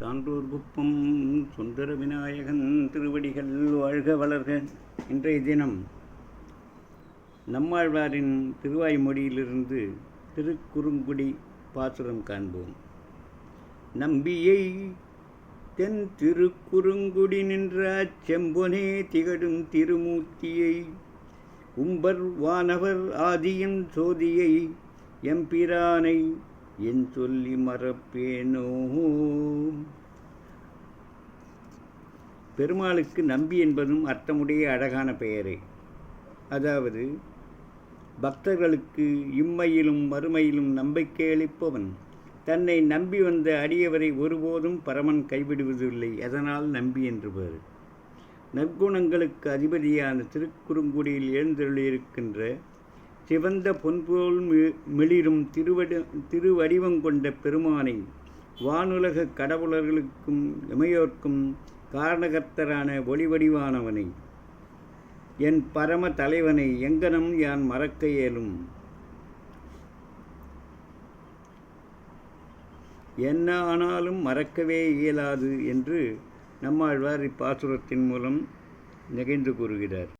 தாண்டூர் குப்பம் சுந்தர விநாயகன் திருவடிகள் வாழ்க வளர்க. இன்றைய தினம் நம்மாழ்வாரின் திருவாய்மொழியிலிருந்து திருக்குறுங்குடி பாசுரம் காண்போம். நம்பியை தென் திருக்குறுங்குடி நின்ற செம்பொனே திகழும் திருமூர்த்தியை உம்பர் வானவர் ஆதியின் சோதியை எம்பிரானை என் சொல்லி மறப்பேனோ? பெருமாளுக்கு நம்பி என்பதும் அர்த்தமுடைய அழகான பெயரே. அதாவது பக்தர்களுக்கு இம்மையிலும் மறுமையிலும் நம்பிக்கை அளிப்பவன் தன்னை நம்பி வந்த அடியவரை ஒருபோதும் பரமன் கைவிடுவதில்லை அதனால் நம்பி என்று பெயர் நற்குணங்களுக்கு அதிபதியான திருக்குறுங்குடியில் எழுந்தருளியிருக்கின்ற சிவந்த பொன்போல் மி- மிளிரும் திருவடி திருவடிவம் கொண்ட பெருமானை வானுலக கடவுளர்களுக்கும் இமையோர்க்கும் காரணகர்த்தரான ஒளிவடிவானவனை. என் பரம தலைவனை எங்கனம் யான் மறக்க இயலும்? என்ன ஆனாலும் மறக்கவே இயலாது என்று நம்மாழ்வார் இப்பாசுரத்தின் மூலம் நிகழ்ந்து கூறுகிறார்.